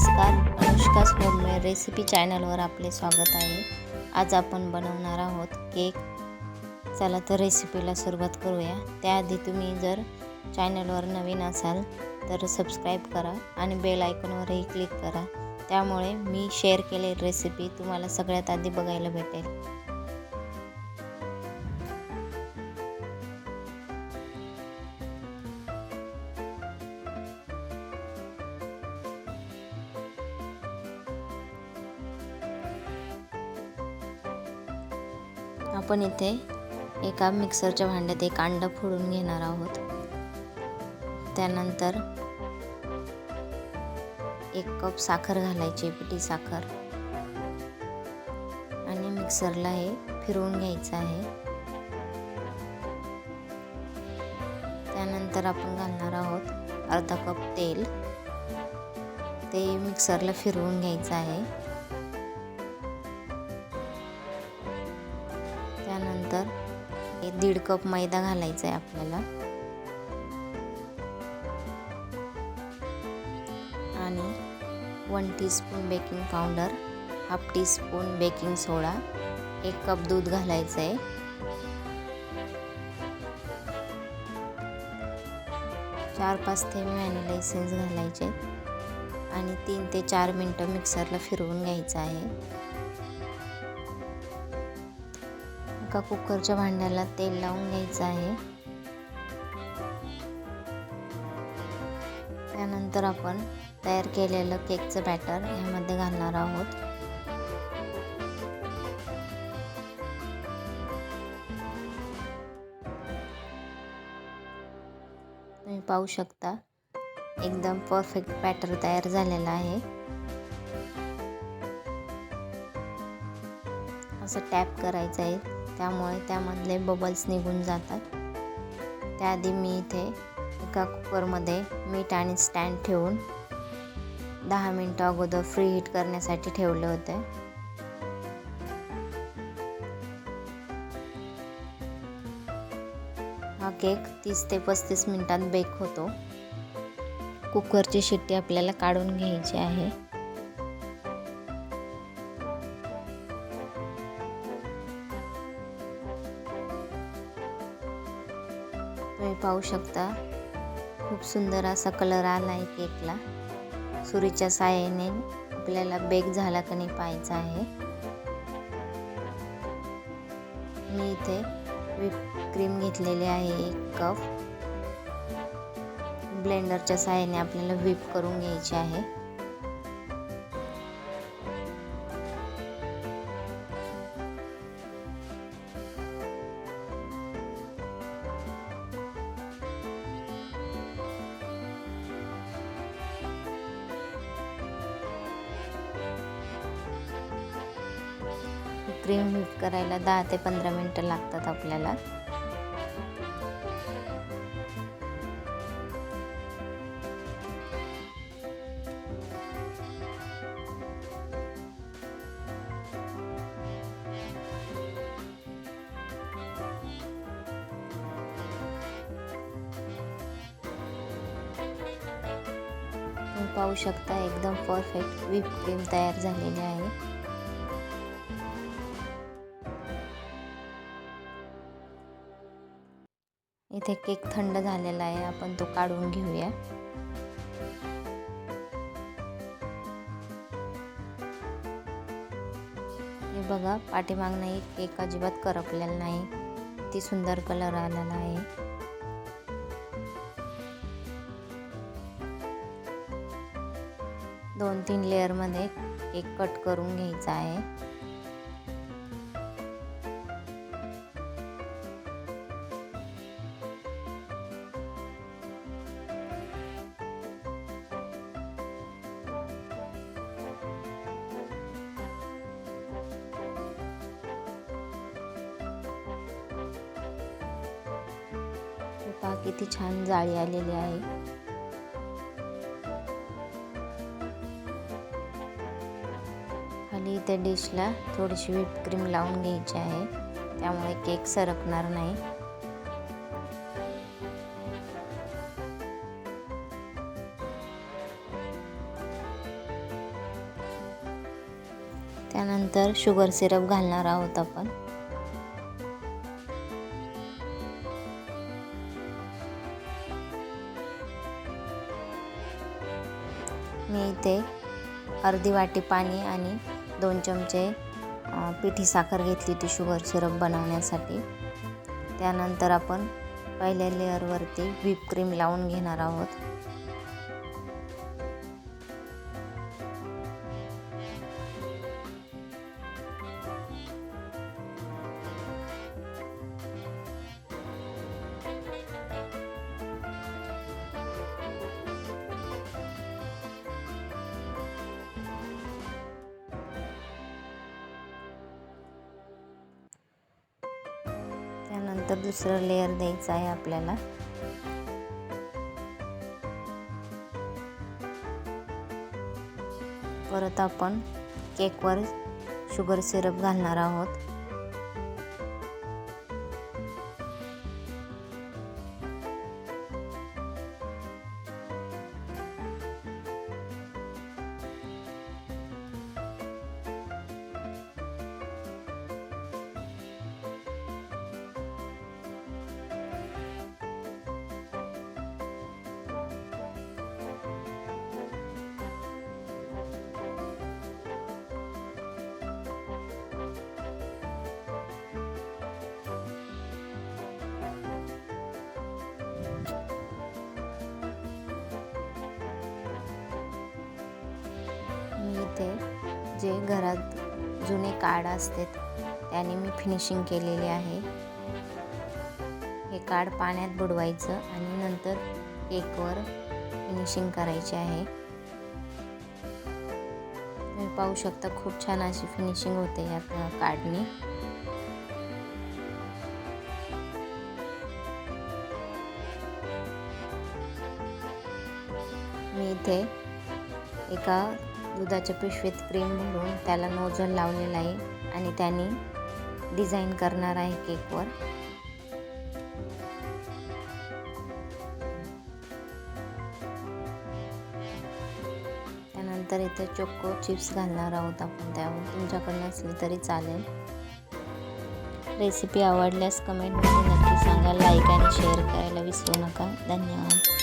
नमस्कार अनुष्काच homemade recipe चॅनलवर आपले स्वागत आहे। आज आपण बनवणार आहोत केक। चला तर रेसिपीला सुरुवात करूया। त्याआधी तुम्ही जर चॅनलवर नवीन असाल तर सबस्क्राईब करा आणि बेल आयकॉनवरही क्लिक करा. त्यामुळे मी शेअर केलेली रेसिपी तुम्हाला सगळ्यात आधी बघायला भेटेल. आपण इथे एका मिक्सरच्या भांड्यात एक अंड फोडून घेणार आहोत. त्यानंतर एक कप साखर घालायची पिठी साखर. आणि मिक्सरला हे फिरवून घ्यायचं आहे. त्यानंतर आपण घालणार आहोत अर्धा कप तेल. ते मिक्सरला फिरवून घ्यायचं आहे. दीड कप मैदा घालायचा आहे आपल्याला. आणि one teaspoon baking powder half teaspoon baking soda एक कप दूध घालायचं आहे चार पाच थेंब व्हॅनिला इसेन्स घालायचे आणि तीन ते चार मिनटं मिक्सरला फिरवून घ्यायचं आहे. एका कुकरच्या भांड्याला तेल लावून घ्यायचं आहे. त्यानंतर आपण तयार केलेलं केकचं बॅटर ह्यामध्ये घालणार आहोत. तुम्ही पाहू शकता एकदम परफेक्ट बॅटर तयार झालेला आहे. असं टॅप करायचं आहे. त्यामुळे त्यामधले बबल्स निघून जातात. त्याआधी मी इथे एका कुकरमध्ये मीठ आणि स्टँड ठेवून दहा मिनटं अगोदर फ्री हीट करण्यासाठी ठेवले होते. हा केक तीस ते पस्तीस मिनटात बेक होतो. कुकरची शिट्टी आपल्याला काढून घ्यायची आहे. तुम्ही पाहू शकता. खूप सुंदर असा कलर आला आहे केकला. सुरीच्या साह्याने आपल्याला बेक झाला का नाही पाहायचा आहे. मी इथे व्हिप क्रीम घेतलेली आहे एक कप. ब्लेंडरच्या साह्याने आपल्याला व्हिप करून घ्यायची आहे. क्रीम व्हीप करायला दहा ते पंधरा मिनटं लागतात आपल्याला. पाहू शकता एकदम परफेक्ट व्हीप क्रीम तयार झालेली आहे. इथे केक थंड झालेला आहे आपण तो काढून घेऊया. हे बघा पाठीमागनं केक अजिबात करपलेला नाही. किती सुंदर कलर आलेला आहे. दोन तीन लेअरमध्ये केक कट करून घ्यायचा आहे. पहा किती छान जाळी आलेली आहे. खाली इथे डिशला थोडीशी व्हिप क्रीम लावून घ्यायची आहे. त्यामुळे केक सरकणार नाही. त्यानंतर शुगर सिरप घालणार आहोत आपण. ते इथे अर्धी वाटी पाणी आणि दोन चमचे पिठी साखर घेतली ती शुगर सिरप बनवण्यासाठी. त्यानंतर आपण पहिल्या लेअरवरती व्हीप क्रीम लावून घेणार आहोत. आता दुसरं लेअर द्यायचं आहे आपल्याला. परत आपण केकवर शुगर सिरप घालणार आहोत. इथे जे घरात जुने कार्ड असतात त्याने मी फिनिशिंग केलेली आहे. हे कार्ड पाण्यात बुडवायचं आणि नंतर केकवर फिनिशिंग करायची आहे. तुम्ही पाहू शकता खूप छान अशी फिनिशिंग होते या कार्डनी मी इथे एका दुधाच्या पिशवीत क्रीम भरून त्याला नोझल लावलेला आहे आणि त्याने डिझाईन करणार आहे केकवर त्यानंतर इथे चोको चिप्स घालणार आहोत आपण. त्यावर तुमच्याकडे असली तरी चालेल. रेसिपी आवडल्यास कमेंटमध्ये नक्की सांगा. लाईक आणि शेअर करायला विसरू नका. धन्यवाद.